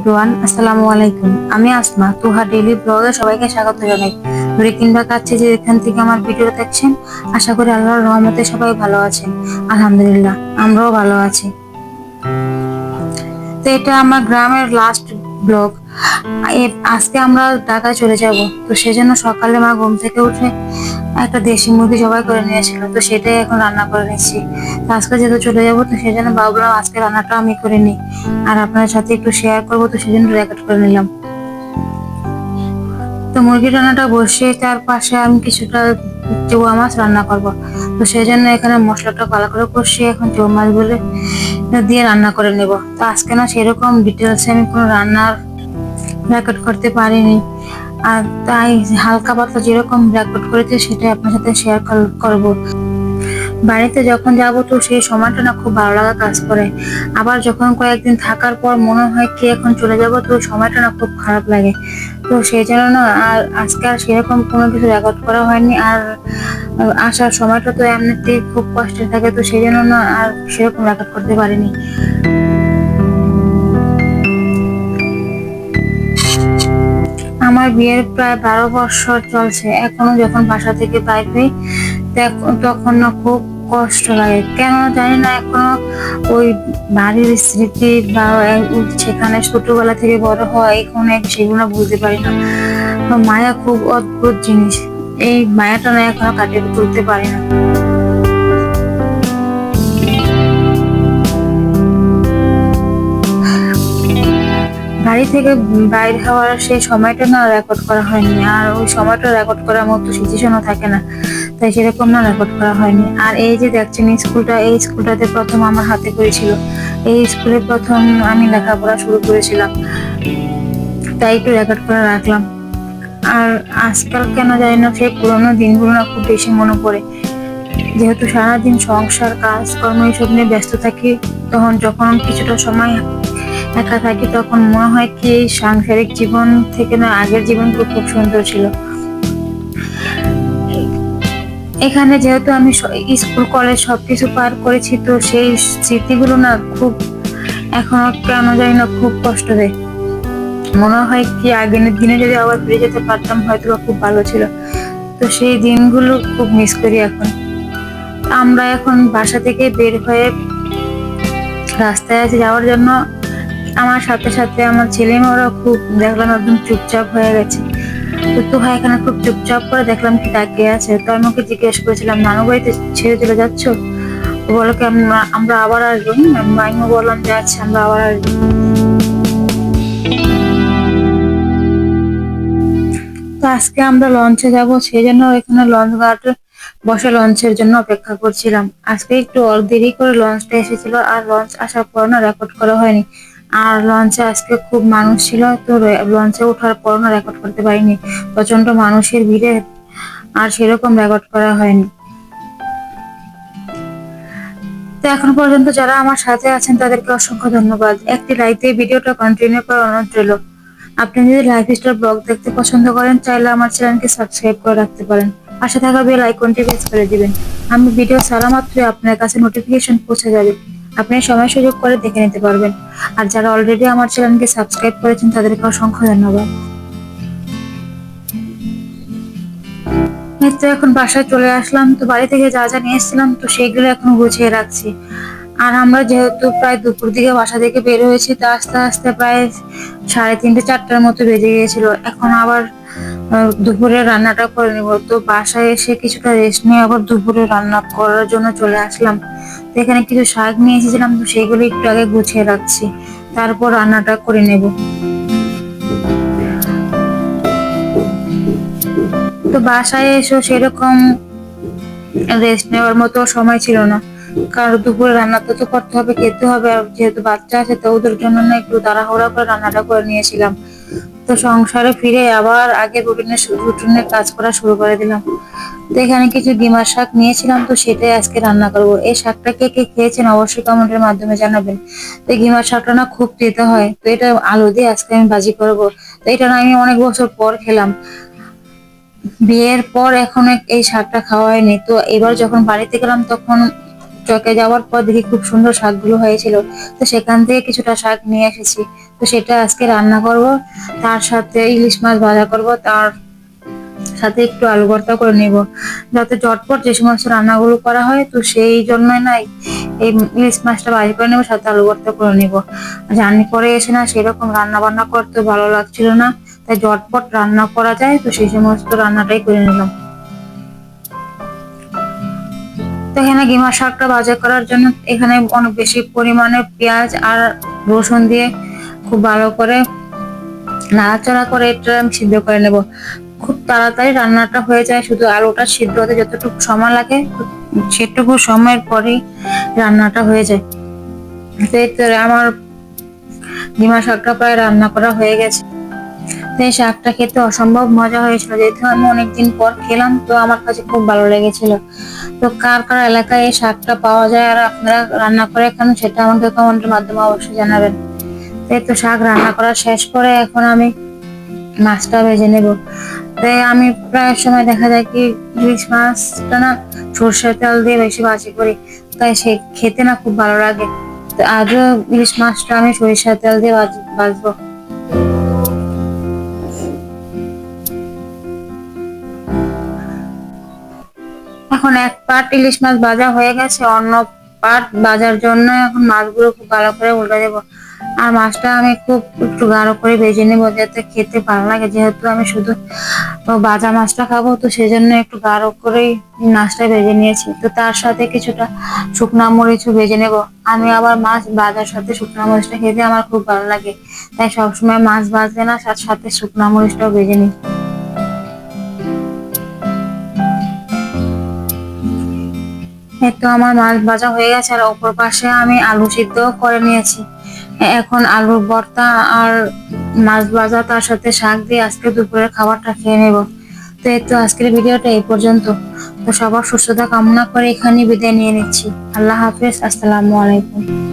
Everyone আসসালামু আলাইকুম। আমি আসমা, তুহা ডেইলি ব্লগে সবাইকে স্বাগত জানাই। দূরে কিংবা কাছে যে এখান থেকে আমার ভিডিও দেখছেন, আশা করি আল্লাহর রহমতে সবাই ভালো আছেন। আলহামদুলিল্লাহ, আমরাও ভালো আছি। তো এটা আমার গ্রামের লাস্ট ব্লগ আজকে আমরা ঢাকায় চলে যাব, তো সেজন্য সকালে মা ঘুম থেকে উঠে একটা দেশি মুরগি জবাই করে নিয়েছিল তো সেটাই এখন রান্না করে নিচ্ছি। তো আজকে যেহেতু চলে যাব, তো সেজন্য ভাবলাম আজকে রান্নাটা আমি করে নিই। আর আপনার সাথে একটু শেয়ার করব, তো সেজন্য রেকর্ড করে নিলাম। তো মুরগি রান্নাটা বসিয়ে তার পাশে আমি কিছুটা চৌয়া মাছ রান্না করব। তো সেই জন্য এখানে মশলাটা ভালো করে কষিয়ে এখন চৌয়া মাছগুলো দিয়ে রান্না করে নেব। তো আজকে না সেরকম ডিটেলসে আমি কোনো রান্নার রেকর্ড করতে পারিনি। আর তাই হালকা পাতলা যেরকম রেকর্ড করেছে সেটাই আপনার সাথে শেয়ার করব। বাড়িতে যখন যাব তো সেই সময়টা না খুব ভালো লাগা কাজ করে। আবার যখন কয়েকদিন থাকার পর মনে হয় কি এখন চলে যাব তো সময়টা না খুব খারাপ লাগে। তো সেই জন্য না আর আজকে আর সেরকম কোনো কিছু রেকর্ড করা হয়নি আর আসার সময়টা তো এমনিতেই খুব কষ্টের থাকে তো সেই জন্য না আর সেরকম রেকর্ড করতে পারিনি। আমার বিয়ের প্রায় বারো বছর চলছে। এখনও যখন বাসা থেকে বাইর হই তখন- খুব কষ্ট লাগে। কেন জানি না এখনও ওই বাড়ির স্মৃতি বা সেখানে ছোটবেলা থেকে বড় হয়, এখন এক সেগুলো বুঝতে পারি না। মায়া খুব অদ্ভুত জিনিস। এই মায়াটা না এখনও কাটিয়ে তুলতে পারি না। বাড়ি থেকে বাইর হওয়ার সেই সময়টা না রেকর্ড করা হয়নি। আর ওই সময়টা রেকর্ড করার মতো সিচুয়েশনও থাকে না। তাই সেরকম না রেকর্ড করা হয়নি। আর এই যে দেখছেন স্কুলটা এই স্কুলটাতে প্রথম আমার হাতে করেছিল এই স্কুলে প্রথম আমি লেখাপড়া শুরু করেছিলাম। তাই একটু রেকর্ড করে রাখলাম। আর আজকাল কেন জানি না, সেই পুরোনো দিনগুলো না খুব বেশি মনে পড়ে। যেহেতু সারাদিন সংসার, কাজকর্ম, এইসব নিয়ে ব্যস্ত থাকি, তখন যখন কিছুটা সময় একা থাকি তখন মনে হয় কি সাংসারিক জীবন থেকে না আগের জীবনগুলো খুব সুন্দর ছিল। এখানে যেহেতু আমি স্কুল, কলেজ সবকিছু পার করেছি, তো সেই স্মৃতিগুলো না খুব এখনও কেন জানি না খুব কষ্ট দেয়। মনে হয় কি আগের দিনে যদি আবার ফিরে যেতে পারতাম হয়তো খুব ভালো ছিল। তো সেই দিনগুলো খুব মিস করি এখন। আমরা এখন বাসা থেকে বের হয়ে রাস্তায় যাওয়ার জন্য আমার সাথে সাথে আমার ছেলে মেয়েরা খুব দেখলাম একদম চুপচাপ হয়ে গেছে। তো ভাই এখানে খুব চুপচাপ করে দেখলাম কি তাকিয়ে আছে। তো আমি ওকে জিজ্ঞেস করেছিলাম, নানু বাড়িতে ছেড়ে চলে যাচ্ছ? বলো কি, আমরা আমরা আবার আসব। আমিও বললাম যে আচ্ছা আমরা আবার আসব। তো আজকে আমরা লঞ্চে যাব, সেই জন্য এখানে লঞ্চ ঘাট বসে লঞ্চের জন্য অপেক্ষা করছিলাম। আজকে একটু দেরি করে লঞ্চটা এসেছিল, আর লঞ্চ আসার পর না রেকর্ড করা হয়নি। আর লঞ্চে আজকে খুব মানুষ ছিল, তো লঞ্চে ওঠার পর না রেকর্ড করতে পারিনি। প্রচণ্ড মানুষের ভিড়ে আর সেরকম রেকর্ড করা হয়নি। তো এখন পর্যন্ত যারা আমার সাথে আছেন, তাদেরকে অসংখ্য ধন্যবাদ। একটি লাইক দিয়ে ভিডিওটা কন্টিনিউ করার অনুরোধ রইল। আপনি যদি লাইফ স্টাইল ব্লগ দেখতে পছন্দ করেন, চাইলে আমার চ্যানেলকে সাবস্ক্রাইব করে রাখতে পারেন। পাশে থাকা বেল আইকনটি প্রেস করে দিবেন। আমি ভিডিও ছাড়া মাত্রই আপনার কাছে নোটিফিকেশন পৌঁছে যাবে। আপনি সময় সুযোগ করে দেখে নিতে পারবেন। আর যারা অলরেডি আমার চ্যানেলকে সাবস্ক্রাইব করেছেন, তাদেরকে অসংখ্য ধন্যবাদ। তো এখন বাসায় চলে আসলাম, তো বাড়ি থেকে যা যা নিয়ে এসেছিলাম, তো সেগুলো এখন গুছিয়ে রাখছি। আর আমরা যেহেতু প্রায় দুপুর দিকে বাসা থেকে বের হয়েছি, তো আস্তে আস্তে প্রায় সাড়ে তিনটে চারটার মতো বেজে গিয়েছিল। এখন আবার দুপুরে রান্নাটা করে নিব। তো বাসায় এসে কিছুটা রেস্ট নিয়ে আবার দুপুরে রান্না করার জন্য চলে আসলাম। তো এখানে কিছু শাক নিয়ে এসেছিলাম, তো সেগুলো একটু আগে গুছিয়ে রাখছি। তারপর রান্নাটা করে নেব। তো বাসায় এসে সেরকম রেস্ট নেওয়ার মতো সময় ছিল না। কারণ দুপুরে রান্নাটা তো করতে হবে, খেতে হবে। আর যেহেতু বাচ্চা আছে, তো ওদের জন্য না একটু তাড়াহুড়া করে রান্নাটা করে নিয়েছিলাম। তো সংসারে ফিরে আবার আগে রুটিনের রুটিনের কাজ করা শুরু করে দিলাম। তো এখানে কিছু ডিমার শাক নিয়েছিলাম, তো সেটাই আজকে রান্না করব। এই শাকটা কে কে খেয়েছেন অবশ্যই কমেন্টের মাধ্যমে জানাবেন। তো ডিমার শাকটা না খুব তেতো হয়, তো এটা আলু দিয়ে আজকে আমি ভাজি করব। তো এটা না আমি অনেক বছর পর খেলাম। বিয়ের পর এখন এই শাকটা খাওয়া হয়নি। তো এবার যখন বাড়িতে গেলাম তখন চকে যাওয়ার পর দেখি খুব সুন্দর শাকগুলো হয়েছিল। তো সেখান থেকে কিছুটা শাক নিয়ে এসেছি। তো সেটা আজকে রান্না করব, তার সাথে ইলিশ মাছ ভাজা করব, তার সাথে একটু আলু ভর্তা করে নিব। যাতে চটপট যে সমস্ত রান্নাগুলো করা হয়, তো সেই জন্যই নাই এই ইলিশ মাছটা ভাজি করে নেব, সাথে আলু ভর্তা করে নিব। জার্নি করে এসে না সেরকম রান্না বান্না করতে ভালো লাগছিল না, তাই ঝটপট রান্না করা যায়, তো সেই সমস্ত রান্নাটাই করে নিলাম। তো এখানে গিমা শাকটা ভাজা করার জন্য এখানে অনেক বেশি পরিমাণে পেঁয়াজ আর রসুন দিয়ে খুব ভালো করে নাড়াচাড়া করে এটা আমি সিদ্ধ করে নেব। খুব তাড়াতাড়ি রান্নাটা হয়ে যায়, শুধু আলুটা সিদ্ধ হতে যতটুকু সময় লাগে, সেটুকু সময়ের পরেই রান্নাটা হয়ে যায়। তো আমার ডিমা শাকটা প্রায় রান্না করা হয়ে গেছে। এই শাকটা খেতে অসম্ভব মজা হয়েছিল। যেহেতু আমি অনেকদিন পর খেলাম, তো আমার কাছে খুব ভালো লেগেছিল। তো কার কার এলাকায় এই শাকটা পাওয়া যায় আর আপনারা রান্না করে খান, সেটা আমাকে কমেন্টের মাধ্যমে অবশ্যই জানাবেন। তো শাক রান্না করা শেষ করে এখন আমি মাছটা ভেজে নেব। তাই আমি প্রায় সময় দেখা যায় কি ইলিশ মাছটা না সর্ষের তেল দিয়ে বেশি ভাজি করি, তাই সে খেতে না খুব ভালো লাগে। তো আজও ইলিশ মাছটা আমি সরিষার তেল দিয়ে ভাজ- এখন এক পাট ইলিশ মাছ ভাজা হয়ে গেছে, অন্য পাট ভাজার জন্য এখন মাছগুলো খুব ভালো করে উল্টে দেবো। আর মাছটা আমি খুব একটু গাঢ় করে ভেজে নেব যাতে খেতে ভালো লাগে। যেহেতু আমি শুধু ভাজা মাছটা খাব, তো সেই জন্য একটু গাঢ় করেই মাছটা ভেজে নিয়েছি। তো তার সাথে কিছুটা শুকনা মরিচও ভেজে নেব। আমি আবার মাছ ভাজার সাথে শুকনা মরিচটা খেতে আমার খুব ভালো লাগে। তাই সবসময় মাছ ভাজলে না সাথে শুকনা মরিচটাও ভেজে নিই। তো আমার মাছ ভাজা হয়ে গেছে আর অপর পাশে আমি আলু সিদ্ধ করে নিয়েছি। এখন আলুর ভর্তা আর মাছ ভাজা, তার সাথে শাক দিয়ে আজকে দুপুরের খাবারটা খেয়ে নেব। তো এই তো আজকের ভিডিওটা এই পর্যন্ত। তো সবার সুস্থতা কামনা করে এখানে বিদায় নিয়ে নিচ্ছি। আল্লাহ হাফেজ, আসসালামু আলাইকুম।